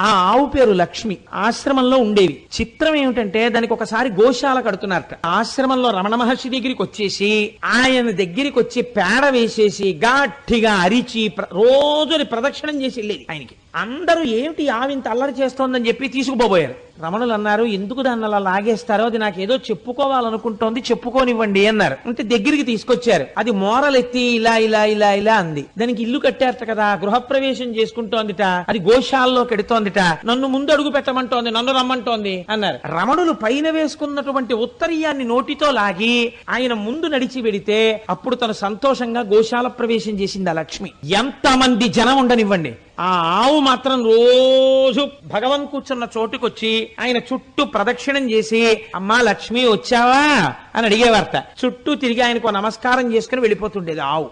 ఆ ఆవు పేరు లక్ష్మి. ఆశ్రమంలో ఉండేవి. చిత్రం ఏమిటంటే దానికి ఒకసారి గోశాల కడుతున్నారట. ఆశ్రమంలో రమణ మహర్షి దగ్గరికి వచ్చేసి ఆయన దగ్గరికి వచ్చి పేడ వేసేసి గట్టిగా అరిచి ప్ర- రోజుని ప్రదక్షిణం చేసి వెళ్ళేది ఆయనకి. అందరూ ఏమిటి ఆవింత అల్లరి చేస్తోందని చెప్పి తీసుకుపోబోయారు. రమణులు అన్నారు ఎందుకు దాన్ని అలా లాగేస్తారో? అది నాకు ఏదో చెప్పుకోవాలనుకుంటోంది చెప్పుకోనివ్వండి అన్నారు. అంటే దగ్గరికి తీసుకొచ్చారు. అది మోరలెత్తి ఇలా ఇలా ఇలా ఇలా అంది. దానికి ఇల్లు కట్టారట కదా గృహప్రవేశం చేసుకుంటోందిట అది గోశాలలో కెడుతోందిట నన్ను ముందు అడుగు పెట్టమంటోంది నన్ను రమ్మంటోంది అన్నారు. రమణులు పైన వేసుకున్నటువంటి ఉత్తరీయాన్ని నోటితో లాగి ఆయన ముందు నడిచి వెడితే అప్పుడు తను సంతోషంగా గోశాల ప్రవేశం చేసింది ఆ లక్ష్మి. ఎంతమంది జనం ఉండనివ్వండి ఆ ఆవు మాత్రం రోజు భగవన్ కూర్చున్న చోటుకొచ్చి ఆయన చుట్టూ ప్రదక్షిణం చేసి అమ్మా లక్ష్మి వచ్చావా? అని అడిగేవారట చుట్టూ తిరిగి ఆయనకు నమస్కారం చేసుకుని వెళ్ళిపోతుండేది ఆవు.